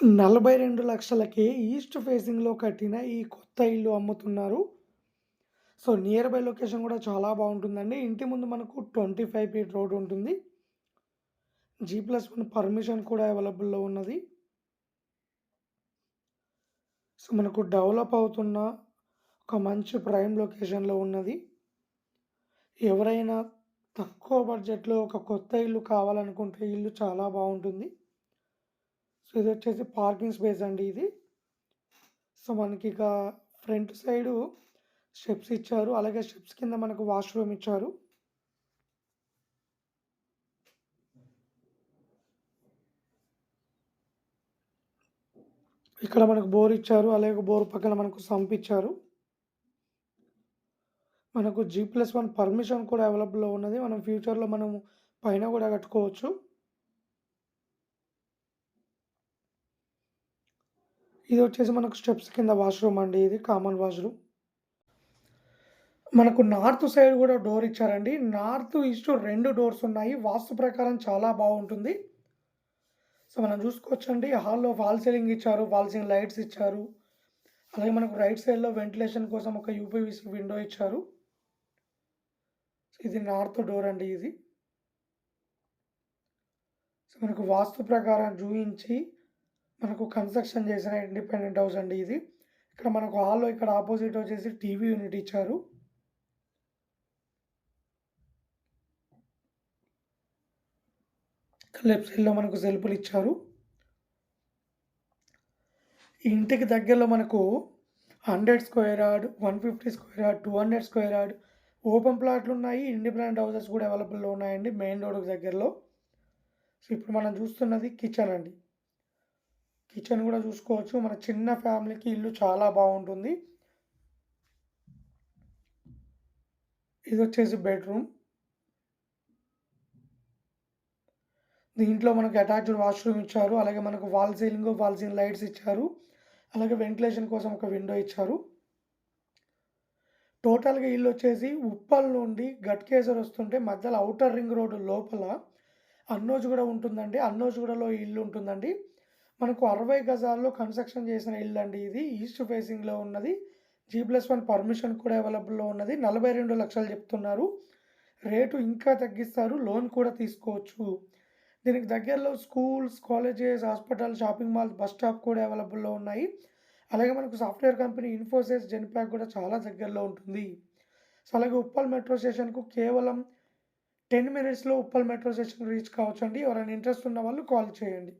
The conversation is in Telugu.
నలభై రెండు లక్షలకి ఈస్ట్ ఫేసింగ్‌లో కట్టిన ఈ కొత్త ఇల్లు అమ్ముతున్నారు. సో, నియర్ బై లొకేషన్ కూడా చాలా బాగుంటుందండి ఇంటి ముందు మనకు 25 ఫీట్ రోడ్ ఉంటుంది. జి ప్లస్ వన్ పర్మిషన్ కూడా అవైలబుల్‌లో ఉన్నది. సో, మనకు డెవలప్ అవుతున్న ఒక మంచి ప్రైమ్ లొకేషన్‌లో ఉన్నది. ఎవరైనా తక్కువ బడ్జెట్‌లో ఒక కొత్త ఇల్లు కావాలనుకుంటే ఇల్లు చాలా బాగుంటుంది సో, ఇదొచ్చేసి పార్కింగ్ స్పేస్ అండి ఇది. సో, మనకిక ఫ్రంట్ సైడు స్టెప్స్ ఇచ్చారు. అలాగే స్టెప్స్ కింద మనకు వాష్‌రూమ్ ఇచ్చారు. ఇక్కడ మనకు బోర్ ఇచ్చారు. అలాగే బోర్ పక్కన మనకు సంప్ ఇచ్చారు. మనకు జీ+1 పర్మిషన్ కూడా అవైలబుల్‌లో ఉన్నది. మనం ఫ్యూచర్‌లో మనం పైన కూడా కట్టుకోవచ్చు. ఇది వచ్చేసి మనకు స్టెప్స్ కింద వాష్‌రూమ్ అండి ఇది. Common washroom. మనకు నార్త్ సైడ్ కూడా డోర్ ఇచ్చారండి. నార్త్, ఈస్ట్ రెండు డోర్స్ ఉన్నాయి. వాస్తు ప్రకారం చాలా బాగుంటుంది సో, మనం చూసుకోవచ్చండి హాల్‌లో ఫాల్ సీలింగ్ ఇచ్చారు. వాల్ సీలింగ్ లైట్స్ ఇచ్చారు. అలాగే మనకు రైట్ సైడ్‌లో వెంటిలేషన్ కోసం ఒక యూపీవీసీ విండో ఇచ్చారు. ఇది నార్త్ డోర్ అండి ఇది. సో, మనకు వాస్తు ప్రకారం చూపించి మనకు కన్‌స్ట్రక్షన్ చేసిన ఇండిపెండెంట్ హౌస్ అండి ఇది. ఇక్కడ మనకు హాల్‌లో ఇక్కడ ఆపోజిట్ వచ్చేసి టీవీ యూనిట్ ఇచ్చారు. లెఫ్ట్ సైడ్‌లో మనకు సెల్ఫ్‌లు ఇచ్చారు. ఇంటికి దగ్గరలో మనకు 100 square yard, 150 square yard, 200 square yard open ప్లాట్‌లున్నాయి. Independent houses కూడా అవైలబుల్‌లో ఉన్నాయండి మెయిన్ రోడ్‌కి దగ్గరలో. సో, ఇప్పుడు మనం చూస్తున్నది కిచెన్ అండి. కిచెన్ కూడా చూసుకోవచ్చు. మన చిన్న ఫ్యామిలీకి ఇల్లు చాలా బాగుంటుంది ఇది వచ్చేసి బెడ్‌రూమ్. దీంట్లో మనకు అటాచ్డ్ వాష్‌రూమ్ ఇచ్చారు. అలాగే మనకు wall ceiling, wall ceiling lights ఇచ్చారు. అలాగే వెంటిలేషన్ కోసం ఒక విండో ఇచ్చారు. టోటల్‌గా ఇల్లు వచ్చేసి ఉప్పల్ నుండి గట్కేసర్ వస్తుంటే మధ్యలో ఔటర్ రింగ్ రోడ్డు లోపల అన్నోజ్‌గూడ ఉంటుందండి. అన్నోజ్‌గూడలో ఈ ఇల్లు ఉంటుందండి. మనకు 60 గజాల్లో కన్‌స్ట్రక్షన్ చేసిన ఇల్లు అండి ఇది. ఈస్ట్ ఫేసింగ్‌లో ఉన్నది. జీ ప్లస్ వన్ పర్మిషన్ కూడా అవైలబుల్‌లో ఉన్నది. 42 లక్షలు చెప్తున్నారు. రేటు ఇంకా తగ్గిస్తారు. లోన్ కూడా తీసుకోవచ్చు. దీనికి దగ్గరలో schools, colleges, hospital, shopping malls, bus stop కూడా అవైలబుల్‌లో ఉన్నాయి. అలాగే మనకు సాఫ్ట్‌వేర్ కంపెనీ ఇన్ఫోసిస్, జెన్‌పాక్ కూడా చాలా దగ్గరలో ఉంటుంది. సో, అలాగే ఉప్పల్ మెట్రో స్టేషన్‌కు కేవలం 10 మినిట్స్‌లో ఉప్పల్ మెట్రో స్టేషన్‌కి రీచ్ కావచ్చు అండి ఎవరైనా ఇంట్రెస్ట్ ఉన్న వాళ్ళు కాల్ చేయండి.